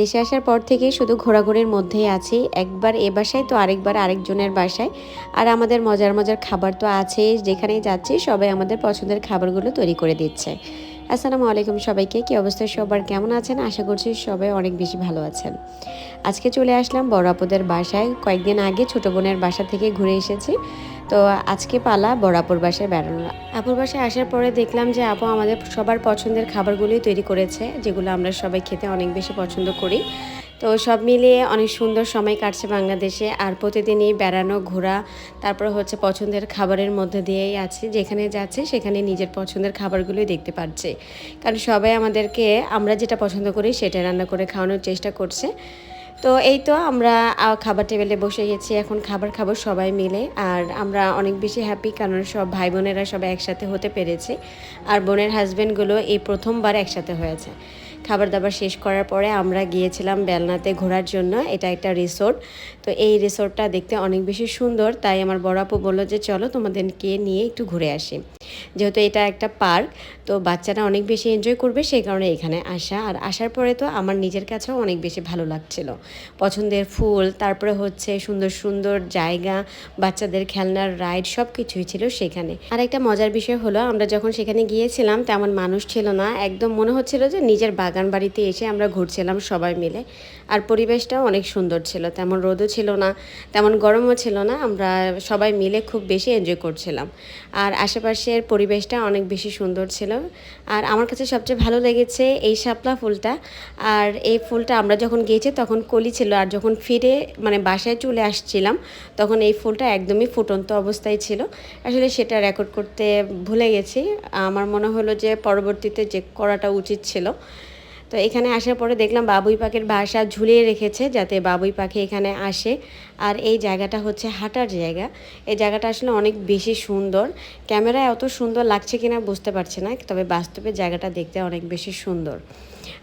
দেশে আসার পর থেকে শুধু ঘোরাঘুরির মধ্যেই আছি। একবার এ বাসায়, তো আরেকবার আরেকজনের বাসায়। আর আমাদের মজার মজার খাবার তো আছেই যেখানেই যাচ্ছি সবাই আমাদের পছন্দের খাবারগুলো তৈরি করে দিচ্ছে। আসসালামু আলাইকুম সবাইকে, কী অবস্থায় সবার কেমন আছেন? আশা করছি সবাই অনেক বেশি ভালো আছেন। আজকে চলে আসলাম বড় আপুদের বাসায়। কয়েকদিন আগে ছোট বোনের বাসা থেকে ঘুরে এসেছি। তো আজকে পালা বড় আপুর বাসায় বেড়ানো। আপুর বাসায় আসার পরে দেখলাম যে আপু আমাদের সবার পছন্দের খাবারগুলোই তৈরি করেছে, যেগুলো আমরা সবাই খেতে অনেক বেশি পছন্দ করি। তো সব মিলিয়ে অনেক সুন্দর সময় কাটছে বাংলাদেশে আর প্রতিদিনই বেড়ানো, ঘোরা, তারপর হচ্ছে পছন্দের খাবারের মধ্যে দিয়েই আছে। যেখানে যাচ্ছে সেখানে নিজের পছন্দের খাবারগুলোই দেখতে পাচ্ছে। কারণ সবাই আমাদেরকে আমরা যেটা পছন্দ করি সেটা রান্না করে খাওয়ানোর চেষ্টা করছে। তো এই তো আমরা খাবার টেবিলে বসে গেছি, এখন খাবার খাব সবাই মিলে। আর আমরা অনেক বেশি হ্যাপি কারণ সব ভাই বোনেরা সবাই একসাথে হতে পেরেছে। আর বোনের হাজব্যান্ডগুলো এই প্রথমবার একসাথে হয়েছে। খাবার দাবার শেষ করার পরে আমরা গিয়েছিলাম বেলনাতে ঘোরার জন্য, এটা একটা রিসোর্ট তো এই রিসোর্টটা দেখতে অনেক বেশি সুন্দর, তাই আমার বড় আপু বলল যে, চলো তোমাদেরকে নিয়ে একটু ঘুরে আসি। যেহেতু এটা একটা পার্ক, তো বাচ্চারা অনেক বেশি এনজয় করবে সেই কারণে এখানে আসা। আর আসার পরে তো আমার নিজের কাছেও অনেক বেশি ভালো লাগছিল। পছন্দের ফুল, তারপরে হচ্ছে সুন্দর সুন্দর জায়গা, বাচ্চাদের খেলনার রাইড সব কিছুই ছিল সেখানে। আর একটা মজার বিষয় হলো, আমরা যখন সেখানে গিয়েছিলাম তেমন মানুষ ছিল না। একদম মনে হচ্ছিল যে নিজের বাগান বাড়িতে এসে আমরা ঘুরছিলাম সবাই মিলে। আর পরিবেশটাও অনেক সুন্দর ছিল, তেমন রোদও ছিল না, তেমন গরমও ছিল না। আমরা সবাই মিলে খুব বেশি এনজয় করছিলাম। আর আশেপাশের পরিবেশটা অনেক বেশি সুন্দর ছিল। আর আমার কাছে সবচেয়ে ভালো লেগেছে এই শাপলা ফুলটা। আর এই ফুলটা আমরা যখন গিয়েছি তখন কলি ছিল আর যখন ফিরে মানে বাসায় চলে আসছিলাম তখন এই ফুলটা একদমই ফুটন্ত অবস্থায় ছিল। আসলে সেটা রেকর্ড করতে ভুলে গেছি। আমার মনে হলো যে পরবর্তীতে যে করাটা উচিত ছিল। তো এখানে আসার পরে দেখলাম বাবুই পাখির বাসা ঝুলিয়ে রেখেছে যাতে বাবুই পাখি এখানে আসে। আর এই জায়গাটা হচ্ছে হাঁটার জায়গা। এই জায়গাটা আসলে অনেক বেশি সুন্দর। ক্যামেরায় অত সুন্দর লাগছে কিনা বুঝতে পারছি না, তবে বাস্তবে জায়গাটা দেখতে অনেক বেশি সুন্দর।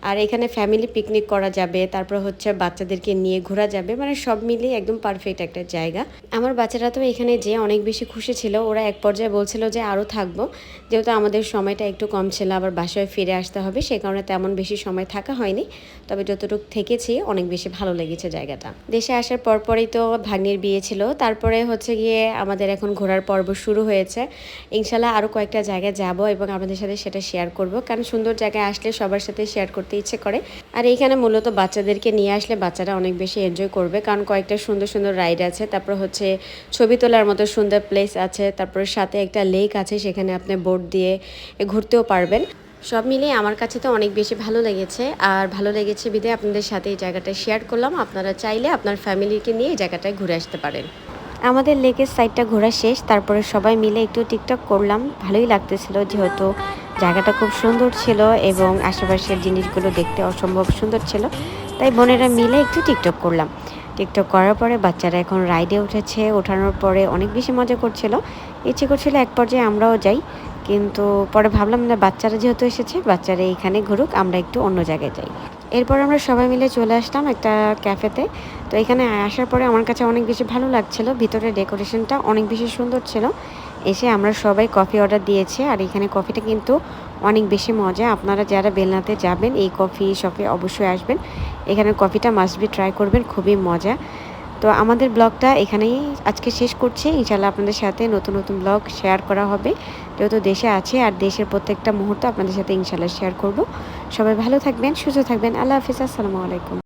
আর এখানে ফ্যামিলি পিকনিক করা যাবে, তারপর হচ্ছে বাচ্চাদেরকে নিয়ে ঘোরা যাবে মানে সব মিলিয়ে একদম পারফেক্ট একটা জায়গা। আমার বাচ্চারা তো এখানে যেয়ে অনেক বেশি খুশি ছিল, ওরা এক পর্যায়ে বলছিল যে আরও থাকব, যেহেতু আমাদের সময়টা একটু কম ছিল, আবার বাসায় ফিরে আসতে হবে, সে কারণে তেমন বেশি সময় থাকা হয়নি। তবে যতটুকু থেকেছি, অনেক বেশি ভালো লেগেছে জায়গাটা। দেশে আসার পরপরই তো ভাগ্নির বিয়ে ছিল, তারপরে হচ্ছে গিয়ে আমাদের এখন ঘোরার পর্ব শুরু হয়েছে। ইনশাল্লাহ আরও কয়েকটা জায়গায় যাব এবং আপনাদের সাথে সেটা শেয়ার করব, কারণ সুন্দর জায়গায় আসলে সবার সাথে শেয়ার করতে ইচ্ছে করে। আর এইখানে মূলত বাচ্চাদেরকে নিয়ে আসলে বাচ্চারা অনেক বেশি এনজয় করবে। কারণ কয়েকটা সুন্দর সুন্দর রাইড আছে। তারপর হচ্ছে ছবি তোলার মতো সুন্দর প্লেস আছে। তারপরে সাথে একটা লেক আছে সেখানে আপনি বোট দিয়ে ঘুরতেও পারবেন। সব মিলিয়ে আমার কাছে তো অনেক বেশি ভালো লেগেছে। আর ভালো লেগেছে বিধে আপনাদের সাথে এই জায়গাটা শেয়ার করলাম। আপনারা চাইলে আপনার ফ্যামিলিকে নিয়ে এই জায়গাটায় ঘুরে আসতে পারেন। আমাদের লেকের সাইডটা ঘোরা শেষ। তারপরে সবাই মিলে একটু টিকটক করলাম। ভালোই লাগতেছিল যেহেতু জায়গাটা খুব সুন্দর ছিল এবং আশেপাশের জিনিসগুলো দেখতে অসম্ভব সুন্দর ছিল। তাই বোনেরা মিলে একটু টিকটক করলাম। টিকটক করার পরে বাচ্চারা এখন রাইডে উঠেছে। ওঠানোর পরে অনেক বেশি মজা করছিল। ইচ্ছে করছিল এক পর্যায়ে আমরাও যাই। কিন্তু পরে ভাবলাম না, বাচ্চারা যেহেতু এসেছে, বাচ্চারা এইখানে ঘুরুক, আমরা একটু অন্য জায়গায় যাই। এরপর আমরা সবাই মিলে চলে আসলাম একটা ক্যাফেতে। তো এখানে আসার পরে আমার কাছে অনেক বেশি ভালো লাগছিল। ভিতরে ডেকোরেশনটা অনেক বেশি সুন্দর ছিল। এসে আমরা সবাই কফি অর্ডার দিয়েছি আর এখানে কফিটা কিন্তু অনেক বেশি মজা। আপনারা যারা বেলনাতে যাবেন, এই কফি শপে অবশ্যই আসবেন। এখানে কফিটা মাস্ট বি ট্রাই করবেন, খুবই মজা। তো আমাদের ব্লগটা এখানেই আজকে শেষ করছি। ইনশাল্লাহ আপনাদের সাথে নতুন নতুন ব্লগ শেয়ার করা হবে। যেহেতু দেশে আছে আর দেশের প্রত্যেকটা মুহূর্ত আপনাদের সাথে ইনশাল্লাহ শেয়ার করব। সবাই ভালো থাকবেন, সুস্থ থাকবেন। আল্লাহ হাফিজ, আসসালামু আলাইকুম।